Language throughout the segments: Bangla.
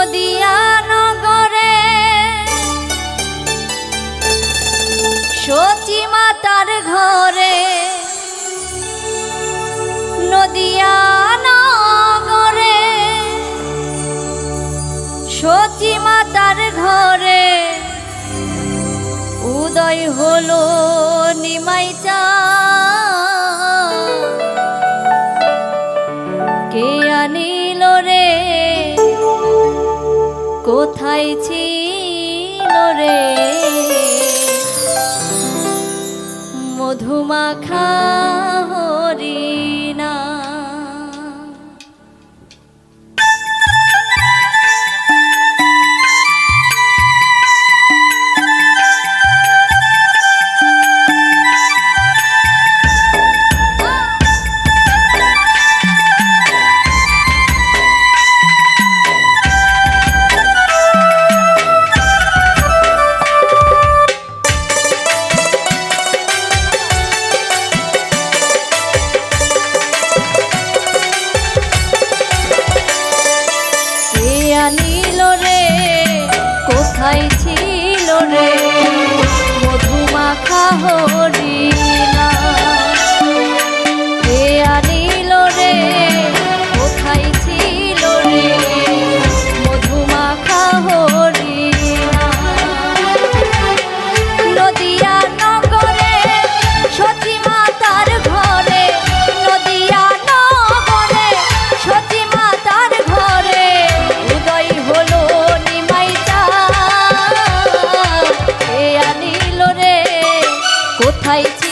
হদিয়া নগরে। সচি মাতার ঘরে। নদিয়া নগরে। সচি মাতার ঘরে। উদয় হলো নিমাইচা কোথায় ছিল রে? মধুমাখা हो I.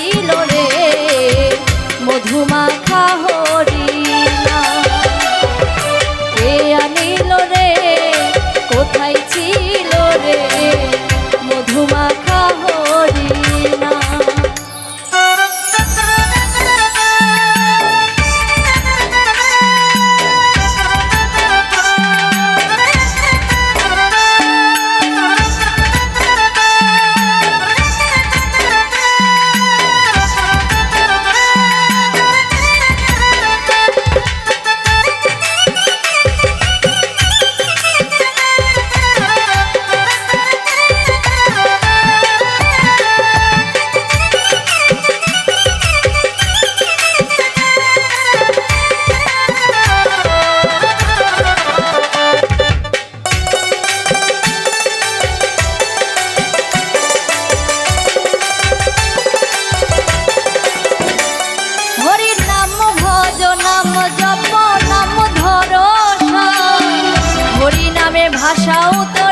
achar o teu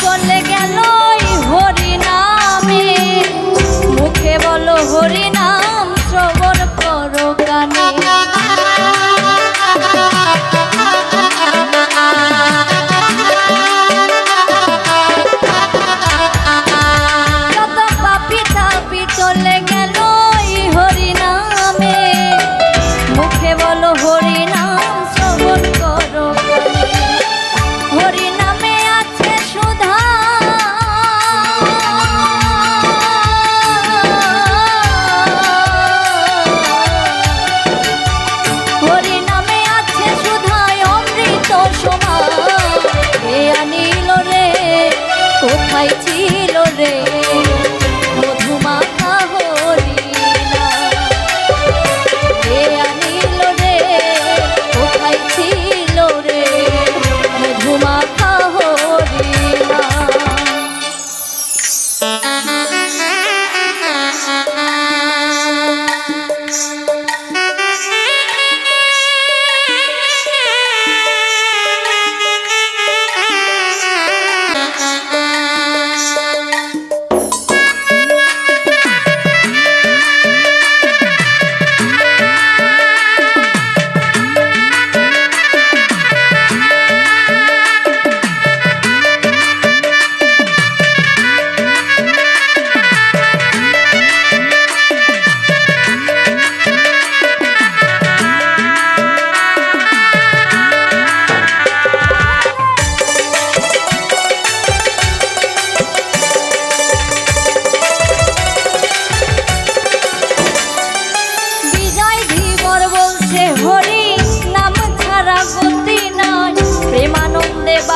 চলে গেল